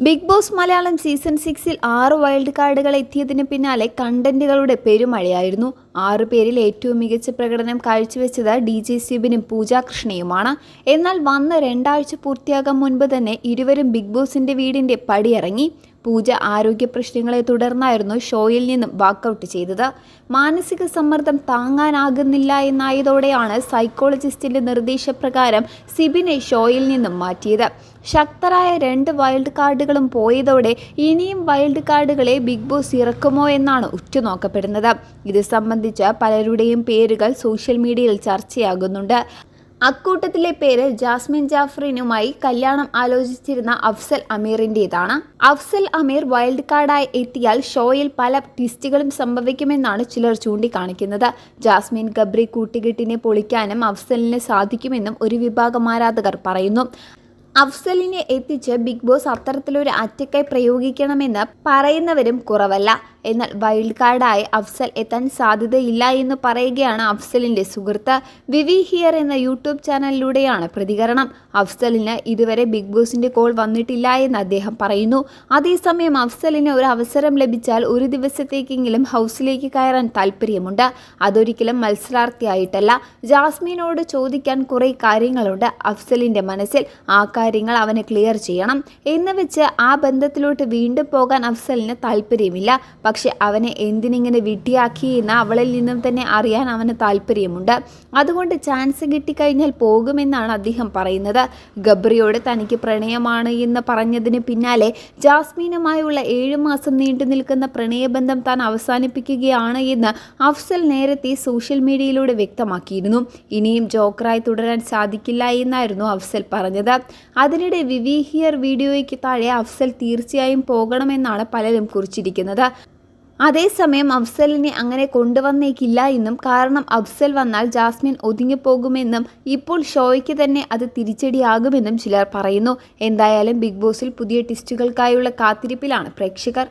Big boss Malayalam season സിക്സിൽ ആറ് wild കാർഡുകൾ എത്തിയതിന് പിന്നാലെ കണ്ടന്റുകളുടെ പെരുമഴയായിരുന്നു. ആറു പേരിൽ ഏറ്റവും മികച്ച പ്രകടനം കാഴ്ചവെച്ചത് ഡി ജെ സിബിനും പൂജാ കൃഷ്ണയുമാണ്. എന്നാൽ വന്ന രണ്ടാഴ്ച പൂർത്തിയാകാൻ മുൻപ് തന്നെ ഇരുവരും ബിഗ് ബോസിന്റെ വീടിന്റെ പടിയിറങ്ങി. പൂജ ആരോഗ്യ പ്രശ്നങ്ങളെ തുടർന്നായിരുന്നു ഷോയിൽ നിന്നും വാക്കൗട്ട് ചെയ്തത്. മാനസിക സമ്മർദ്ദം താങ്ങാനാകുന്നില്ല എന്നായതോടെയാണ് സൈക്കോളജിസ്റ്റിന്റെ നിർദ്ദേശപ്രകാരം സിബിനെ ഷോയിൽ നിന്നും മാറ്റിയത്. ശക്തരായ രണ്ട് വൈൽഡ് കാർഡുകളും പോയതോടെ ഇനിയും വൈൽഡ് കാർഡുകളെ ബിഗ് ബോസ് ഇറക്കുമോ എന്നാണ് ഉറ്റുനോക്കപ്പെടുന്നത്. ഇത് സംബന്ധിച്ച് പലരുടെയും പേരുകൾ സോഷ്യൽ മീഡിയയിൽ ചർച്ചയാകുന്നുണ്ട്. അക്കൂട്ടത്തിലെ പേര് ജാസ്മിൻ ജാഫറിനുമായി കല്യാണം ആലോചിച്ചിരുന്ന അഫ്സൽ അമീറിന്റെതാണ് അഫ്സൽ അമീർ വൈൽഡ് കാർഡായി എത്തിയാൽ ഷോയിൽ പല ട്വിസ്റ്റുകളും സംഭവിക്കുമെന്നാണ് ചിലർ ചൂണ്ടിക്കാണിക്കുന്നത്. ജാസ്മിൻ ഗബ്രി കൂട്ടുകെട്ടിനെ പൊളിക്കാനും അഫ്സലിന് സാധിക്കുമെന്നും ഒരു വിഭാഗം ആരാധകർ പറയുന്നു. അഫ്സലിനെ എത്തിച്ച് ബിഗ് ബോസ് അത്തരത്തിലൊരു അറ്റക്കായി പ്രയോഗിക്കണമെന്ന് പറയുന്നവരും കുറവല്ല. എന്നാൽ വൈൽഡ് കാർഡായി അഫ്സൽ എത്താൻ സാധ്യതയില്ല എന്ന് പറയുകയാണ് അഫ്സലിന്റെ സുഹൃത്ത് വിവി ഹിയർ എന്ന യൂട്യൂബ് ചാനലിലൂടെയാണ് പ്രതികരണം. അഫ്സലിന് ഇതുവരെ ബിഗ് ബോസിന്റെ കോൾ വന്നിട്ടില്ല എന്ന് അദ്ദേഹം പറയുന്നു. അതേസമയം അഫ്സലിന് ഒരു അവസരം ലഭിച്ചാൽ ഒരു ദിവസത്തേക്കെങ്കിലും ഹൗസിലേക്ക് കയറാൻ താല്പര്യമുണ്ട് അതൊരിക്കലും മത്സരാർത്ഥിയായിട്ടല്ല. ജാസ്മിനോട് ചോദിക്കാൻ കുറേ കാര്യങ്ങളുണ്ട് അഫ്സലിന്റെ മനസ്സിൽ. ആ കാര്യങ്ങൾ അവന് ക്ലിയർ ചെയ്യണം. എന്ന് വെച്ച് ആ ബന്ധത്തിലോട്ട് വീണ്ടും പോകാൻ അഫ്സലിന് താല്പര്യമില്ല പക്ഷെ അവനെ എന്തിനിങ്ങനെ വിട്ടിയാക്കി എന്ന് അവളിൽ നിന്നും തന്നെ അറിയാൻ അവന് താല്പര്യമുണ്ട്. അതുകൊണ്ട് ചാൻസ് കിട്ടിക്കഴിഞ്ഞാൽ പോകുമെന്നാണ് അദ്ദേഹം പറയുന്നത്. ഗബ്രിയോട് തനിക്ക് പ്രണയമാണ് എന്ന് പറഞ്ഞതിന് പിന്നാലെ ജാസ്മീനുമായുള്ള ഏഴ് മാസം നീണ്ടു നിൽക്കുന്ന പ്രണയബന്ധം താൻ അവസാനിപ്പിക്കുകയാണ് എന്ന് അഫ്സൽ നേരത്തെ സോഷ്യൽ മീഡിയയിലൂടെ വ്യക്തമാക്കിയിരുന്നു. ഇനിയും ജോക്കറായി തുടരാൻ സാധിക്കില്ല എന്നായിരുന്നു അഫ്സൽ പറഞ്ഞത്. അതിനിടെ വിവി ഹിയർ വീഡിയോയ്ക്ക് താഴെ അഫ്സൽ തീർച്ചയായും പോകണമെന്നാണ് പലരും കുറിച്ചിരിക്കുന്നത്. അതേസമയം അഫ്സലിനെ അങ്ങനെ കൊണ്ടുവന്നേക്കില്ല എന്നും കാരണം അഫ്സൽ വന്നാൽ ജാസ്മിൻ ഒതുങ്ങിപ്പോകുമെന്നും ഇപ്പോൾ ഷോയ്ക്ക് തന്നെ അത് തിരിച്ചടിയാകുമെന്നും ചിലർ പറയുന്നു. എന്തായാലും ബിഗ് ബോസിൽ പുതിയ ടിസ്റ്റുകൾക്കായുള്ള കാത്തിരിപ്പിലാണ് പ്രേക്ഷകർ.